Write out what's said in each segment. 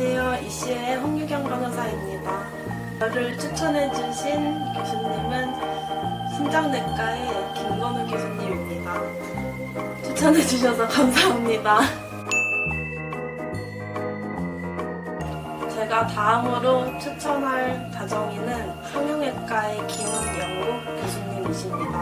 MBC의 홍유경 변호사입니다. 저를 추천해주신 교수님은 심장내과의 김건우 교수님입니다. 추천해주셔서 감사합니다. 제가 다음으로 추천할 다정이는 성형외과의 김영국 교수님이십니다.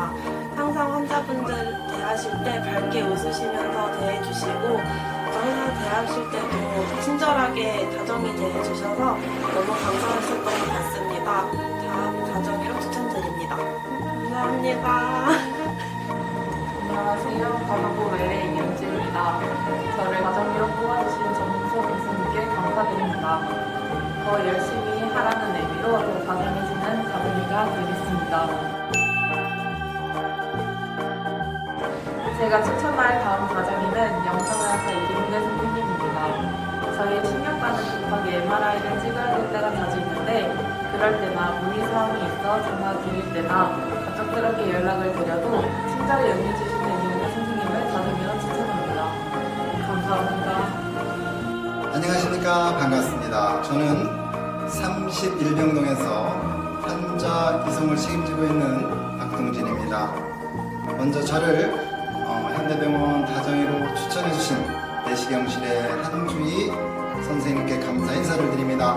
항상 환자분들 대하실 때 밝게 웃으시면서 대해주시고 변호사 대하실 때도 친절하게 다정히 대해주셔서 너무 감사하셨던 것 같습니다. 다음 다정이로 추천드립니다. 감사합니다. 안녕하세요. 가정부 외래 이은지입니다. 저를 가정비로 뽑아주신 정문서 교수님께 감사드립니다. 더 열심히 제가 추천할 다음 가정이는 영상의학과 이김대 선생님입니다. 저희 신경과는 급하게 MRI를 찍어야 될 때가 자주 있는데 그럴 때나 문의 사항이 있어 전화 드릴 때나 갑작스럽게 연락을 드려도 친절히 응해주시는 이김대 선생님을 가정이라 추천합니다. 감사합니다. 안녕하십니까 반갑습니다. 저는 31병동에서 환자 이송을 책임지고 있는 박동진입니다. 먼저 저를 어, 현대병원 다정이로 추천해주신 내시경실의 한주희 선생님께 감사 인사를 드립니다.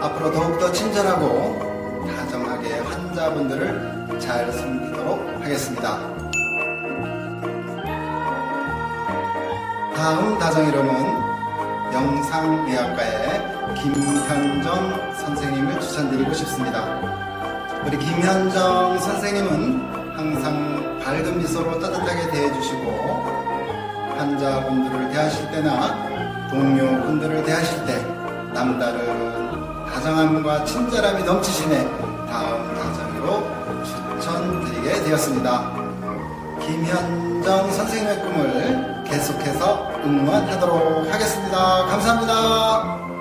앞으로 더욱더 친절하고 다정하게 환자분들을 잘 섬기도록 하겠습니다. 다음 다정 이름은 영상의학과의 김현정 선생님을 추천드리고 싶습니다. 우리 김현정 선생님은 항상 밝은 미소로 따뜻하게 대해주시고 환자분들을 대하실 때나 동료분들을 대하실 때 남다른 다정함과 친절함이 넘치시네 다음 다정으로 추천드리게 되었습니다. 김현정 선생님의 꿈을 계속해서 응원하도록 하겠습니다. 감사합니다.